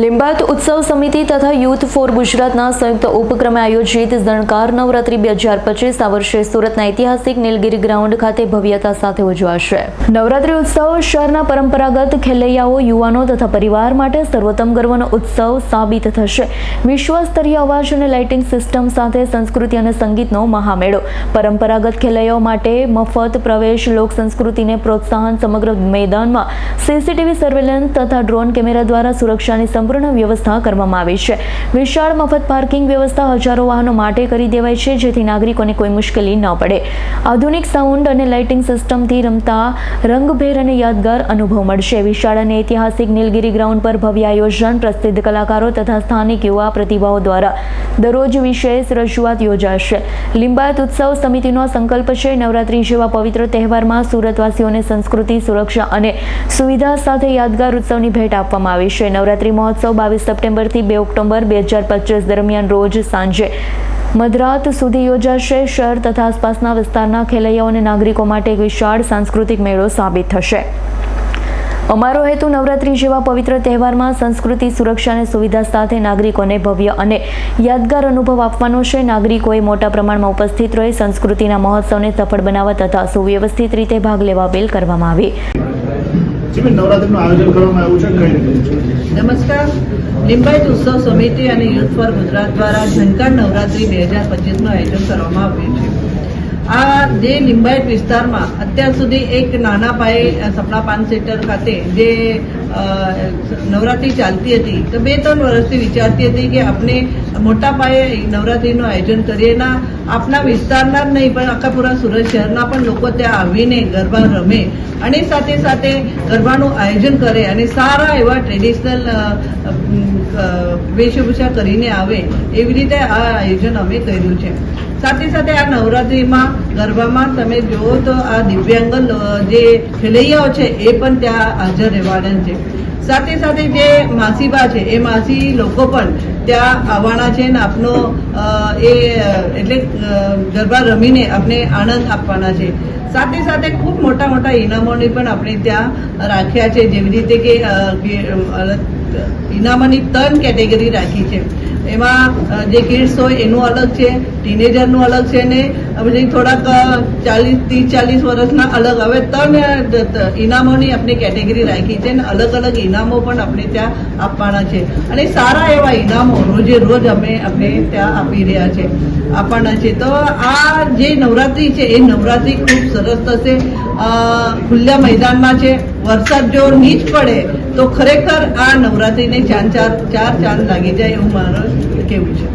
લિંબાયત ઉત્સવ સમિતિ તથા યુથ ફોર ગુજરાતના સંયુક્ત ઉપક્રમે આયોજિત ઝણકાર નવરાત્રી બે હજાર પચીસ આ વર્ષે સુરતના ઐતિહાસિક નીલગિરી ગ્રાઉન્ડ ખાતે ભવ્યતા સાથે ઉજવાશે. નવરાત્રી ઉત્સવ શહેરના પરંપરાગત ખેલૈયાઓ, યુવાનો તથા પરિવાર માટે સર્વોત્તમ ગર્વનો ઉત્સવ સાબિત થશે. વિશ્વ સ્તરીય અવાજ અને લાઇટિંગ સિસ્ટમ સાથે સંસ્કૃતિ અને સંગીતનો મહામેળો. પરંપરાગત ખેલૈયાઓ માટે મફત પ્રવેશ, લોક સંસ્કૃતિને પ્રોત્સાહન સમગ્ર મેદાનમાં. સીસીટીવી સર્વેલન્સ તથા ડ્રોન કેમેરા દ્વારા સુરક્ષાની સંપૂર્ણ વ્યવસ્થા કરવામાં આવી છે. વિશાળ મફત પાર્કિંગ વ્યવસ્થા હજારો વાહનો માટે કરી દેવાય છે, જેથી નાગરિકોને કોઈ મુશ્કેલી ન પડે. આધુનિક સાઉન્ડ અને લાઇટિંગ સિસ્ટમથી રમતા રંગભેર અને યાદગાર અનુભવ મળશે. વિશાળ અને ઐતિહાસિક નીલગિરી ગ્રાઉન્ડ પર ભવ્ય આયોજન, પ્રસિદ્ધ કલાકારો તથા સ્થાનિક યુવા પ્રતિભાઓ દ્વારા દરરોજ વિશેષ રજૂઆત યોજાશે. લિંબાયત ઉત્સવ સમિતિનો સંકલ્પ છે, નવરાત્રી જેવા પવિત્ર તહેવારમાં સુરતવાસીઓને સંસ્કૃતિ, સુરક્ષા અને સુવિધા સાથે યાદગાર ઉત્સવની ભેટ આપવામાં આવી છે. નવરાત્રી મહોત્સવ બાવીસ સપ્ટેમ્બરથી બે ઓક્ટોબર બે હજાર પચીસ દરમિયાન રોજ સાંજે. મધરાત સુધી યોજાશે શહેર તથા આસપાસના વિસ્તારના ખેલૈયાઓ અને નાગરિકો માટે એક વિશાળ સાંસ્કૃતિક મેળો સાબિત થશે. અમારો હેતુ નવરાત્રી જેવા પવિત્ર તહેવારમાં સંસ્કૃતિ, સુરક્ષા અને સુવિધા સાથે નાગરિકોને ભવ્ય અને યાદગાર અનુભવ આપવાનો છે. નાગરિકોએ મોટા પ્રમાણમાં ઉપસ્થિત રહી સંસ્કૃતિના મહોત્સવને સફળ બનાવવા તથા સુવ્યવસ્થિત રીતે ભાગ લેવા અપીલ કરવામાં આવી. આયોજન કરવામાં આવ્યું છે? સમિતિ અને યુથ ફોર ગુજરાત દ્વારા ઝંકાર નવરાત્રી બે હજાર પચીસનું આયોજન કરવામાં આવ્યું છે. આ જે લિંબાયત વિસ્તારમાં અત્યાર સુધી એક નાના પાયે સપના પાન સેન્ટર ખાતે જે નવરાત્રી ચાલતી હતી, તો બે ત્રણ વર્ષથી વિચારતી હતી કે આપણે મોટા પાયે નવરાત્રીનું આયોજન કરીએ. ના આપના વિસ્તારના જ નહીં, પણ આખા પૂરા સુરત શહેરના પણ લોકો ત્યાં આવીને ગરબા રમે અને સાથે સાથે ગરબાનું આયોજન કરે અને સારા એવા ટ્રેડિશનલ વેશભૂષા કરીને આવે એવી રીતે આ આયોજન અમે કર્યું છે. સાથે સાથે આ નવરાત્રિમાં ગરબામાં તમે જુઓ તો આ દિવ્યાંગ જે ખેલૈયાઓ છે એ પણ ત્યાં હાજર રહેવાના છે. સાથે સાથે જે માસીબા છે, એ માસી લોકો પણ ત્યાં આવવાના છે ને આપનો એ, એટલે ગરબા રમીને આપણે આનંદ આપવાના છે. સાથે સાથે ખૂબ મોટા મોટા ઇનામોની પણ આપણે ત્યાં રાખ્યા છે, જેવી રીતે કે ઇનામોની ત્રણ કેટેગરી રાખી છે. એમાં જે કિડ્સ હોય એનું અલગ છે, ટીનેજરનું અલગ છે ને પછી થોડાક ચાલીસ, ત્રીસ, ચાલીસ વર્ષના અલગ. હવે ત્રણ ઇનામોની આપણે કેટેગરી રાખી છે ને અલગ અલગ ઇનામો પણ આપણે ત્યાં આપવાના છે. અને સારા એવા ઇનામો રોજે રોજ અમે આપણે ત્યાં આપી રહ્યા છે, આપવાના છે. તો આ જે નવરાત્રી છે, એ નવરાત્રી ખૂબ સરસ થશે. ખુલ્લા મેદાનમાં છે, વરસાદ જો નીચ પડે, તો ખરેખર આ નવરાત્રીને ચાર ચાર ચાર ચાંદ લાગી જાય એવું મારું કેવું છે?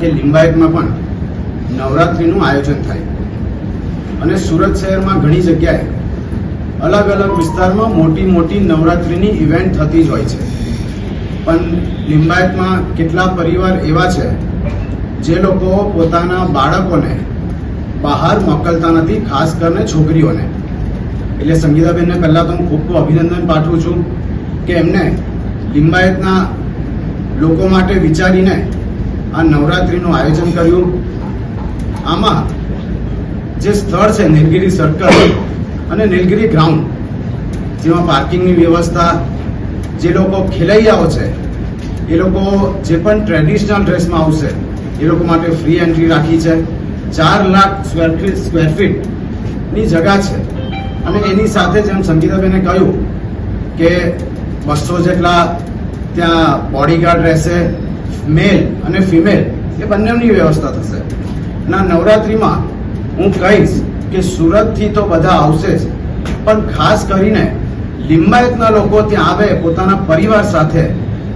કે લિંબાયતમાં પણ નવરાત્રિનું આયોજન થાય. અને સુરત શહેરમાં ઘણી જગ્યાએ અલગ અલગ વિસ્તારમાં મોટી મોટી નવરાત્રિની ઇવેન્ટ થતી જ હોય છે. પણ લિંબાયતમાં કેટલા પરિવાર એવા છે, જે લોકો પોતાના બાળકોને બહાર મોકલતા નથી, ખાસ કરીને છોકરીઓને. એટલે સંગીતાબેનને પહેલાં તો હું ખૂબ અભિનંદન પાઠવું છું કે એમને લિંબાયતના લોકો માટે વિચારીને આ નવરાત્રિનું આયોજન કર્યું. આમાં જે સ્થળ છે, નીલગિરી સર્કલ અને નીલગિરી ગ્રાઉન્ડ જેમાં પાર્કિંગની વ્યવસ્થા, જે લોકો ખેલૈયાઓ છે, એ લોકો જે પણ ટ્રેડિશનલ ડ્રેસમાં આવશે, એ લોકો માટે ફ્રી એન્ટ્રી રાખી છે. ચાર લાખ સ્ક્વેર સ્ક્વેર ફીટની જગા છે. અને એની સાથે જેમ સંગીતાબેને કહ્યું કે બસો જેટલા ત્યાં બોડીગાર્ડ રહેશે મેલ અને ફિમેલ એ બંનેની વ્યવસ્થા થશે. ના નવરાત્રિમાં હું કહીશ કે સુરતથી તો બધા આવશે જ, પણ ખાસ કરીને લિંબાયતના લોકો ત્યાં આવે, પોતાના પરિવાર સાથે,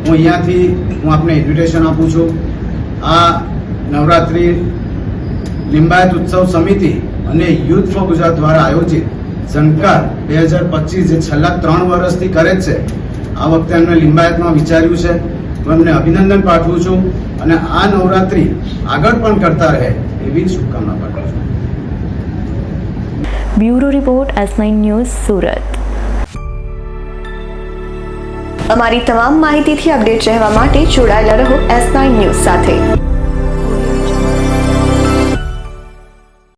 હું અહીંયાથી હું આપને ઇન્વિટેશન આપું છું. આ નવરાત્રિ લિંબાયત ઉત્સવ સમિતિ અને યુથ ફોર ગુજરાત દ્વારા આયોજિત ઝંકાર બે હજાર પચીસ જે છેલ્લા ત્રણ વર્ષથી કરે છે. આ વખતે એમને લિંબાયતમાં વિચાર્યું છે. હું એમને અભિનંદન પાઠવું છું અને આ નવરાત્રિ આગળ પણ કરતા રહે એવી શુભકામના પાઠવું છું. Bureau report S news Surat. અમારી તમામ માહિતીથી અપડેટ રહેવા માટે જોડાયેલા રહો એસ ન્યૂઝ સાથે.